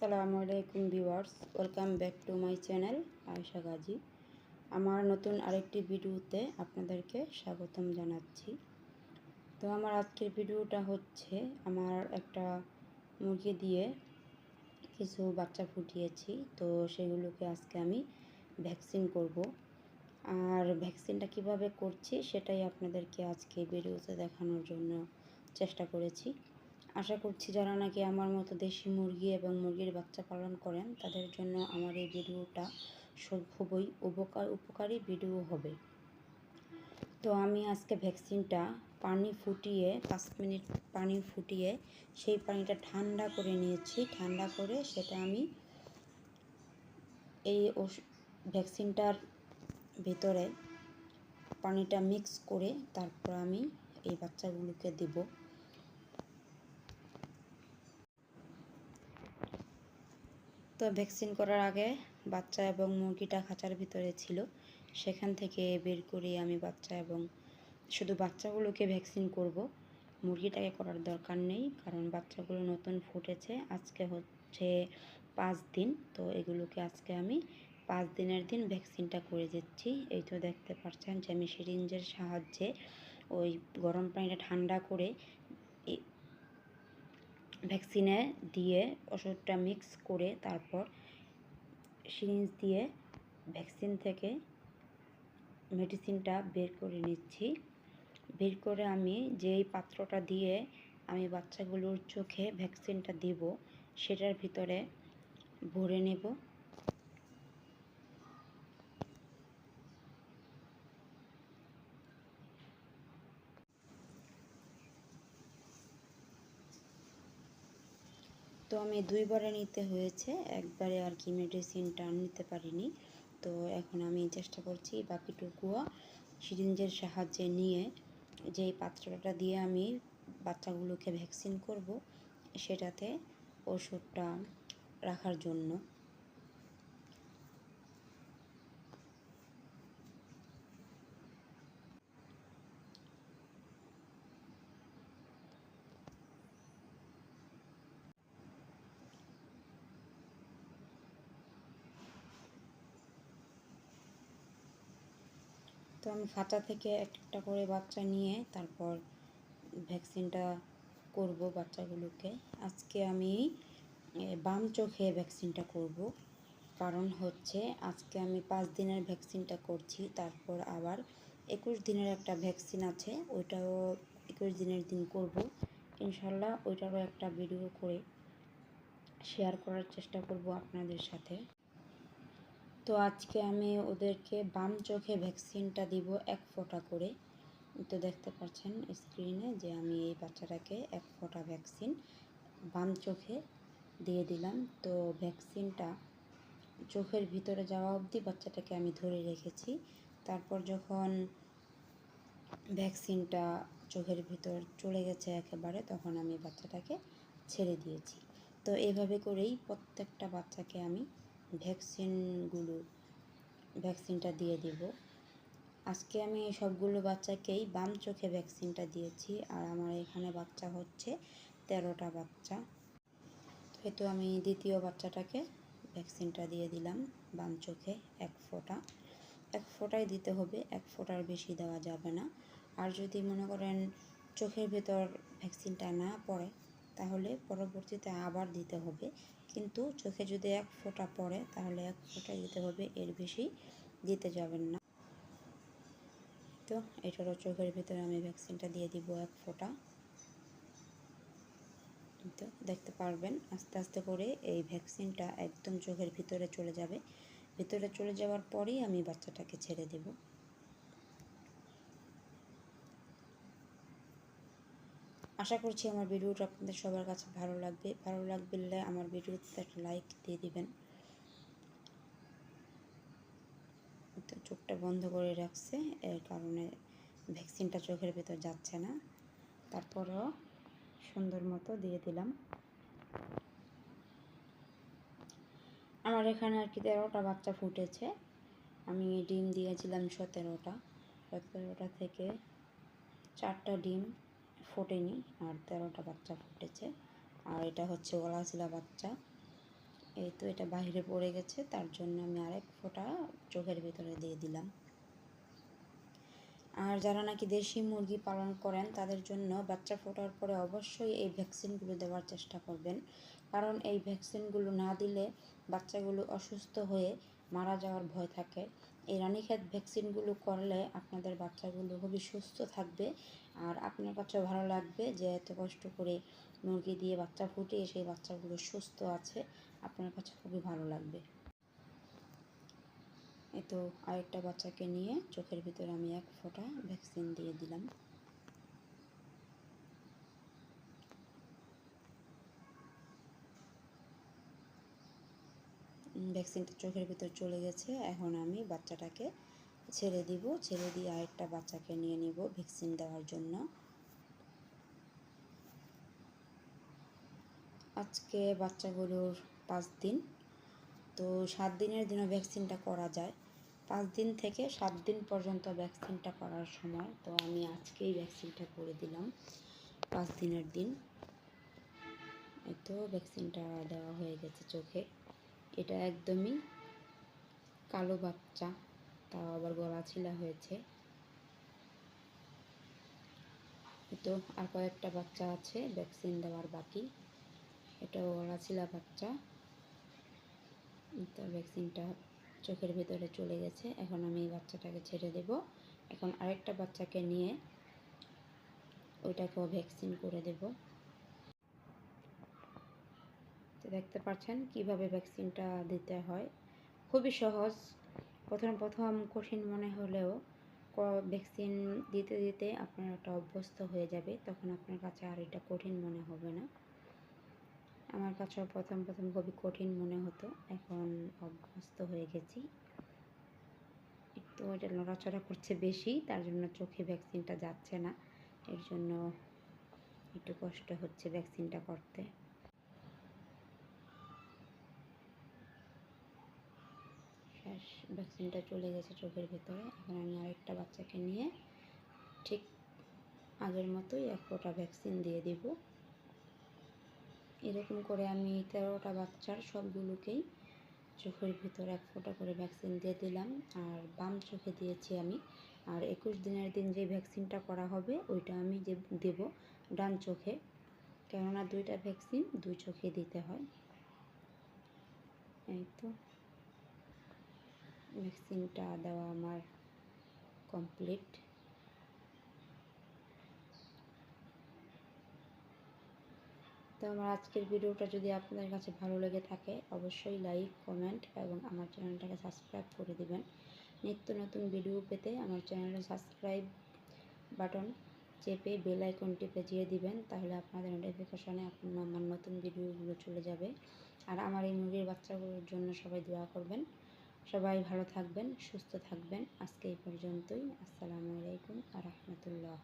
আসসালামু আলাইকুম viewers, welcome back to my channel Ayesha Gazi. আমার নতুন আরেকটি ভিডিওতে আপনাদেরকে স্বাগতম জানাচ্ছি। তো আমার আজকের ভিডিওটা হচ্ছে আমার একটা মুরগি দিয়ে কিছু বাচ্চা ফুটিয়েছি, তো সেগুলোকে আজকে আমি ভ্যাকসিন করব। আর ভ্যাকসিনটা কীভাবে করছি সেটাই আপনাদেরকে আজকে ভিডিওতে দেখানোর জন্য চেষ্টা করেছি। আশা করছি যারা নাকি আমার মতো দেশি মুরগি এবং মুরগির বাচ্চা পালন করেন, তাদের জন্য আমার এই ভিডিওটা খুবই উপকার উপকারী ভিডিও হবে। তো আমি আজকে ভ্যাকসিনটা পানি ফুটিয়ে, পাঁচ মিনিট পানি ফুটিয়ে সেই পানিটা ঠান্ডা করে নিয়েছি। ঠান্ডা করে সেটা আমি এই ভ্যাকসিনটার ভিতরে পানিটা মিক্স করে তারপর আমি এই বাচ্চাগুলোকে দেবো। তো ভ্যাকসিন করার আগে বাচ্চা এবং মুরগিটা খাঁচার ভিতরে ছিল। সেখান থেকে বের করে আমি বাচ্চা এবং শুধু বাচ্চাগুলোকে ভ্যাকসিন করব। মুরগিটাকে করার দরকার নেই, কারণ বাচ্চাগুলো নতুন ফুটেছে। আজকে হচ্ছে পাঁচ দিন, তো এগুলোকে আজকে আমি পাঁচ দিনের দিন ভ্যাকসিনটা করে দিচ্ছি। এই তো দেখতে পাচ্ছেন যে আমি সিরিঞ্জের সাহায্যে ওই গরম পানিটা ঠান্ডা করে ভ্যাকসিনে দিয়ে ওষুধটা মিক্স করে তারপর সিরিঞ্জ দিয়ে ভ্যাকসিন থেকে মেডিসিনটা বের করে নিচ্ছি। বের করে আমি যেই পাত্রটা দিয়ে আমি বাচ্চাগুলোর চোখে ভ্যাকসিনটা দিব, সেটার ভিতরে ভরে নেব। তো আমি দুইবারে নিতে হয়েছে, একবারে আর কি মেডিসিনটা নিতে পারিনি। তো এখন আমি চেষ্টা করছি বাকিটুকুও সিরিঞ্জের সাহায্যে নিয়ে যেই পাত্রটা দিয়ে আমি বাচ্চাগুলোকে ভ্যাকসিন করব, সেটাতে ওষুধটা রাখার জন্য। তো আমি খাঁচা থেকে একটা করে বাচ্চা নিয়ে তারপর ভ্যাকসিনটা করব বাচ্চাগুলোকে। আজকে আমি বাম চোখে ভ্যাকসিনটা করব। কারণ হচ্ছে, আজকে আমি পাঁচ দিনের ভ্যাকসিনটা করছি, তারপর আবার একুশ দিনের একটা ভ্যাকসিন আছে, ওইটাও একুশ দিনের দিন করব। ইনশাল্লাহ ওইটারও একটা ভিডিও করে শেয়ার করার চেষ্টা করব আপনাদের সাথে। তো আজকে আমি ওদেরকে বাম চোখে ভ্যাকসিনটা দিব এক ফোঁটা করে। তো দেখতে পাচ্ছেন স্ক্রিনে যে আমি এই বাচ্চাটাকে এক ফোঁটা ভ্যাকসিন বাম চোখে দিয়ে দিলাম। তো ভ্যাকসিনটা চোখের ভিতরে যাওয়া অবধি বাচ্চাটাকে আমি ধরে রেখেছি। তারপর যখন ভ্যাকসিনটা চোখের ভিতর চলে গেছে একেবারে, তখন আমি বাচ্চাটাকে ছেড়ে দিয়েছি। তো এভাবে করেই প্রত্যেকটা বাচ্চাকে আমি ভ্যাকসিনগুলো, ভ্যাকসিনটা দিয়ে দিব। আজকে আমি সবগুলো বাচ্চাকেই বাম চোখে ভ্যাকসিনটা দিয়েছি আর আমার এখানে বাচ্চা হচ্ছে তেরোটা বাচ্চা। তো আমি দ্বিতীয় বাচ্চাটাকে ভ্যাকসিনটা দিয়ে দিলাম বাম চোখে এক ফোঁটা। এক ফোঁটাই দিতে হবে, এক ফোঁটার বেশি দেওয়া যাবে না। আর যদি মনে করেন চোখের ভেতর ভ্যাকসিনটা না পড়ে তাহলে পরবর্তীতে আবার দিতে হবে। কিন্তু চোখে যদি এক ফোঁটা পড়ে, তাহলে এক ফোঁটা দিতে হবে, এর বেশি দিতে যাবেন না। তো এটারও চোখের ভিতরে আমি ভ্যাকসিনটা দিয়ে দিব এক ফোঁটা। তো দেখতে পারবেন, আস্তে আস্তে করে এই ভ্যাকসিনটা একদম চোখের ভিতরে চলে যাবে। ভিতরে চলে যাওয়ার পরেই আমি বাচ্চাটাকে ছেড়ে দেবো। আশা করছি আমার ভিডিওটা আপনাদের সবার কাছে ভালো লাগবে। ভালো লাগবে আমার ভিডিওতে একটা লাইক দিয়ে দিবেন। চোখটা বন্ধ করে রাখছে এর কারণে ভ্যাকসিনটা চোখের ভেতর যাচ্ছে না। তারপরও সুন্দর মতো দিয়ে দিলাম। আমার এখানে আর কি তেরোটা বাচ্চা ফুটেছে। আমি ডিম দিয়েছিলাম সতেরোটা। সতেরোটা থেকে চারটা ডিম ফোটেনি, আর তেরোটা বাচ্চা ফুটেছে। আর এটা হচ্ছে গলাশিলা বাচ্চা। এই তো এটা বাইরে পড়ে গেছে, তার জন্য আমি আরেক ফোঁটা চোখের ভিতরে দিয়ে দিলাম। আর যারা নাকি দেশি মুরগি পালন করেন, তাদের জন্য বাচ্চা ফোটার পরে অবশ্যই এই ভ্যাকসিনগুলো দেওয়ার চেষ্টা করবেন। কারণ এই ভ্যাকসিনগুলো না দিলে বাচ্চাগুলো অসুস্থ হয়ে মারা যাওয়ার ভয় থাকে। এই রানীক্ষেত ভ্যাকসিনগুলো করলে আপনাদের বাচ্চাগুলো খুবই সুস্থ থাকবে আর আপনার কাছেও ভালো লাগবে যে এত কষ্ট করে মুরগি দিয়ে বাচ্চা ফুটিয়ে সেই বাচ্চাগুলো সুস্থ আছে, আপনার কাছে খুবই ভালো লাগবে। এই তো আরেকটা বাচ্চাকে নিয়ে চোখের ভিতরে আমি এক ফোঁটা ভ্যাকসিন দিয়ে দিলাম। ভ্যাকসিনটা চোখের ভিতর চলে গেছে, এখন আমি বাচ্চাটাকে ছেড়ে দিব, ছেড়ে দিয়ে আরেকটা বাচ্চাকে নিয়ে নিব ভ্যাকসিন দেওয়ার জন্য। আজকে বাচ্চাগুলোর পাঁচ দিন। তো সাত দিনের দিনও ভ্যাকসিনটা করা যায়। পাঁচ দিন থেকে সাত দিন পর্যন্ত ভ্যাকসিনটা করার সময়। তো আমি আজকেই ভ্যাকসিনটা করে দিলাম পাঁচ দিনের দিন। তো ভ্যাকসিনটা দেওয়া হয়ে গেছে চোখে। এটা একদমই কালো বাচ্চা। তাও আবার গলা ছিলা হয়েছে। তো আর কয়েকটা বাচ্চা আছে ভ্যাকসিন দেওয়ার বাকি। এটাও গলা ছিলা বাচ্চা। তো ভ্যাকসিনটা চোখের ভেতরে চলে গেছে। এখন আমি এই বাচ্চাটাকে ছেড়ে দেব। এখন আরেকটা বাচ্চাকে নিয়ে ওইটাকেও ভ্যাকসিন করে দেব। তো দেখতে পাচ্ছেন কীভাবে ভ্যাকসিনটা দিতে হয়। খুবই সহজ। প্রথম প্রথম কঠিন মনে হলেও ভ্যাকসিন দিতে দিতে আপনার একটা অভ্যস্ত হয়ে যাবে, তখন আপনার কাছে আর এটা কঠিন মনে হবে না। আমার কাছেও প্রথম প্রথম খুবই কঠিন মনে হতো, এখন অভ্যস্ত হয়ে গেছি। একটু এটা নড়াচড়া করছে বেশি, তার জন্য চোখে ভ্যাকসিনটা যাচ্ছে না, এর জন্য একটু কষ্ট হচ্ছে ভ্যাকসিনটা করতে। শেষ। ভ্যাকসিনটা চলে গেছে চোখের ভেতরে। এখন আমি আরেকটা বাচ্চাকে নিয়ে ঠিক আগের মতোই এক ফোঁটা ভ্যাকসিন দিয়ে দিব। এরকম করে আমি তেরোটা বাচ্চার সবগুলোকেই চোখের ভিতর এক ফোঁটা করে ভ্যাকসিন দিয়ে দিলাম। আর বাম চোখে দিয়েছি আমি। আর একুশ দিনের দিন যে ভ্যাকসিনটা করা হবে, ওইটা আমি যে দেব ডান চোখে। কেননা দুইটা ভ্যাকসিন দুই চোখে দিতে হয়। এই তো। ভ্যাকসিনটা দেওয়া আমার কমপ্লিট তো আমার আজকের ভিডিওটা যদি আপনাদের কাছে ভালো লেগে থাকে, অবশ্যই লাইক কমেন্ট এবং আমার চ্যানেলটাকে সাবস্ক্রাইব করে দিবেন। নিত্য নতুন ভিডিও পেতে আমার চ্যানেলে সাবস্ক্রাইব বাটন চেপে বেল আইকন টিপে দিয়ে দিবেন, তাহলে আপনাদের নোটিফিকেশনে আপনার আমার নতুন ভিডিওগুলো চলে যাবে। আর আমার এই মুরগির বাচ্চাগুলোর জন্য সবাই দোয়া করবেন। সবাই ভালো থাকবেন সুস্থ থাকবেন। আজকে এই পর্যন্তই। আসসালামু আলাইকুম আ রহমতুল্লাহ।